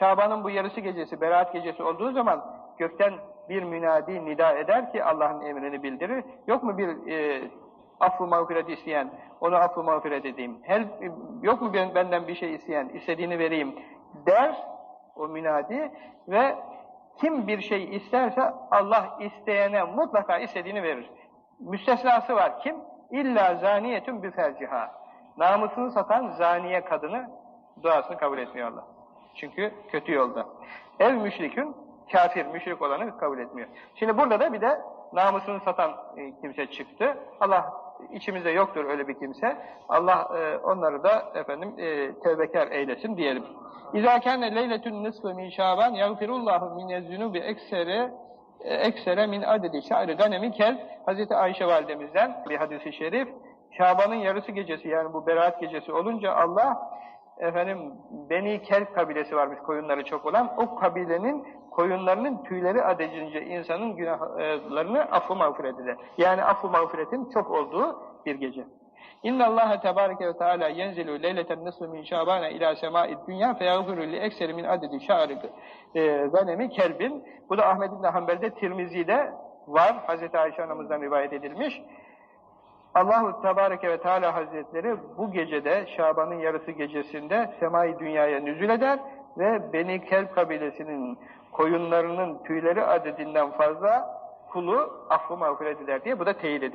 Şaban'ın bu yarısı gecesi, beraat gecesi olduğu zaman gökten bir münadi nida eder ki Allah'ın emrini bildirir. Yok mu bir e, affı mağfiret isteyen, ona affı mağfiret edeyim. Her, yok mu ben- benden bir şey isteyen, istediğini vereyim der o münadi ve kim bir şey isterse Allah isteyene mutlaka istediğini verir. Müstesnası var. Kim? İlla zaniyetun bi ferciha. Namusunu satan zaniye kadını duasını kabul etmiyor Allah. Çünkü kötü yolda. Ev müşrikün kafir, müşrik olanı kabul etmiyor. Şimdi burada da bir de namusunu satan e, kimse çıktı. Allah içimizde yoktur öyle bir kimse. Allah e, onları da efendim e, tevbekar eylesin diyelim. İzâ kâne leyletün nisfı min şaban yagfirullahu minezzünubi eksere e, eksere min adedi şa'ri ganemi kel Hazreti Ayşe validemizden bir hadisi şerif Şaban'ın yarısı gecesi yani bu beraat gecesi olunca Allah efendim Beni Kelp kabilesi varmış koyunları çok olan o kabilenin koyunlarının tüyleri adecince insanın günahlarını affı mağfiret eder. Yani affı mağfiretin çok olduğu bir gece. İnna Allah tebareke ve teala yenzilu leyleten nisfu min şabana ila sema'id dünya feyaghfiru li ekseri min adedi şa'ri ganemi kelbin. Bu da Ahmed bin Hanbel'de Tirmizi'de var. Hazreti Ayşe anamızdan rivayet edilmiş. Allahu Tebareke ve Teala Hazretleri bu gecede Şaban'ın yarısı gecesinde semai dünyaya nüzül eder ve Beni Kelp kabilesinin koyunlarının tüyleri adedinden fazla kulu affı mağfiret eder diye bu da teyit ediyor.